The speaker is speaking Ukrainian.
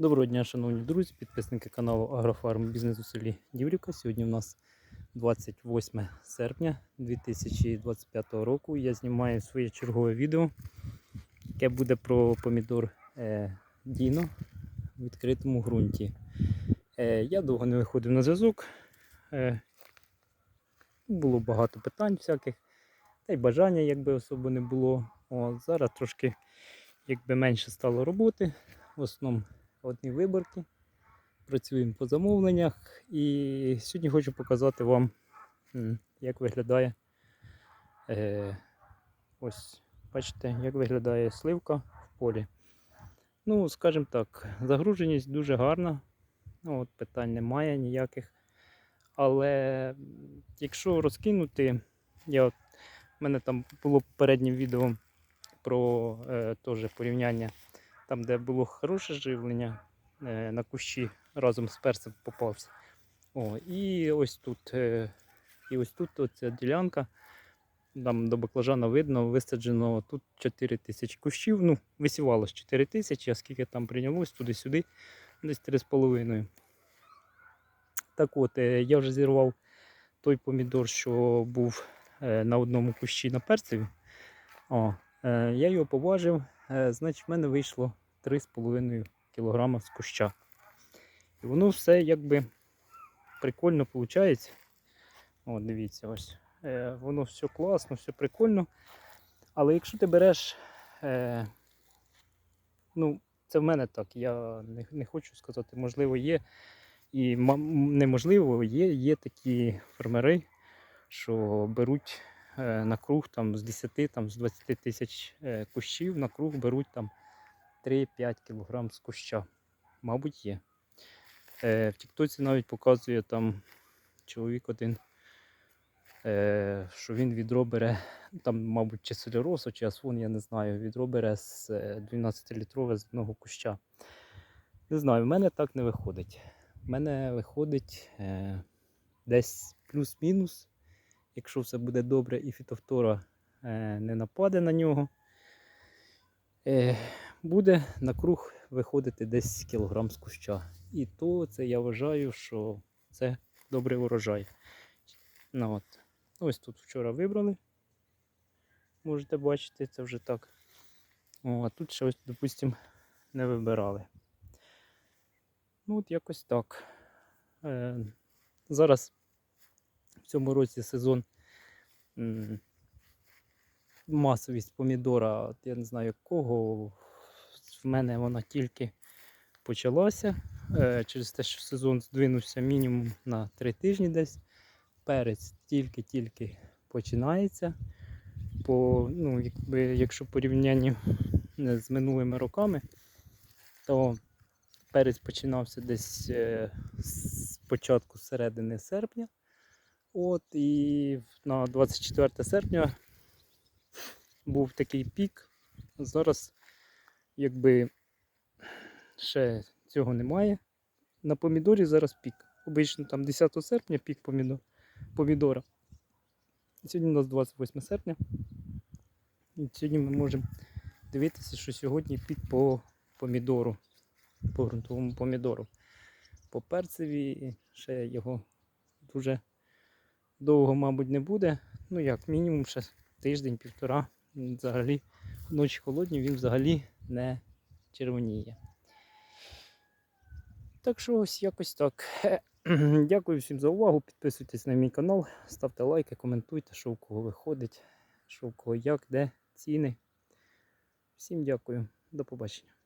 Доброго дня, шановні друзі, підписники каналу Агрофарм Бізнес у селі Діврівка. Сьогодні у нас 28 серпня 2025 року. Я знімаю своє чергове відео, яке буде про помідор е, Діно в відкритому ґрунті. Е, я довго не виходив на зв'язок. Е, було багато питань всяких, та й бажання, якби особо не було. О, зараз трошки якби менше стало роботи. В основному одні виборки. Працюємо по замовленнях. І сьогодні хочу показати вам, як виглядає е, ось, бачите, як виглядає сливка в полі. Ну, скажімо так, загруженість дуже гарна. Ну, от, питань немає ніяких. Але якщо розкинути, я, от, в мене там було попереднє відео про е, теж порівняння там, де було хороше живлення е, на кущі разом з перцем попався. О, і ось тут, е, і ось тут оця ділянка. Там до баклажана видно, висаджено тут 4 тисячі кущів. Ну, висівалось 4 тисячі, а скільки там прийнялось туди-сюди, десь 3,5. Так от, е, я вже зірвав той помідор, що був на одному кущі на перцеві. О, я його поважив, значить, в мене вийшло 3,5 кг з куща. І воно все якби прикольно виходить. От, дивіться, ось. Е, воно все класно, все прикольно. Але якщо ти береш, е, ну, це в мене так, я не, не хочу сказати, можливо, є. І неможливо, є, є такі фермери, що беруть е, на круг там, з 10, там, з 20 тисяч е, кущів, на круг беруть там 3-5 кг з куща. Мабуть, є. Е, в Тіктоці навіть показує там чоловік один, е, що він відро бере, там, мабуть, чи соляросу, чи асфон, я не знаю, відро бере з 12-літрове з одного куща. Не знаю, в мене так не виходить. В мене виходить е, десь плюс-мінус, якщо все буде добре і фітофтора е, не нападе на нього. Е, буде на круг виходити десь кілограм з куща. І то це я вважаю, що це добрий урожай. Ну, от. Ось тут вчора вибрали. Можете бачити, це вже так. О, а тут ще ось, допустимо, не вибирали. Ну, от якось так. Е, зараз в цьому році сезон масовість помідора, от я не знаю якого, в мене вона тільки почалася. Е, через те, що сезон здвинувся мінімум на 3 тижні десь. Перець тільки-тільки починається. По, ну, якби, якщо порівняння з минулими роками, то перець починався десь е, з початку середини серпня. От, і на 24 серпня був такий пік. Зараз якби ще цього немає. На помідорі зараз пік. Обично там 10 серпня пік помідор, помідора. Сьогодні у нас 28 серпня. І сьогодні ми можемо дивитися, що сьогодні пік по помідору, по ґрунтовому помідору. По перцеві ще його дуже довго, мабуть, не буде. Ну як, мінімум ще тиждень-півтора. Взагалі, ночі холодні, він взагалі не червоніє. Так що ось якось так. Дякую всім за увагу. Підписуйтесь на мій канал, ставте лайки, коментуйте, що в кого виходить, що в кого як, де ціни. Всім дякую. До побачення.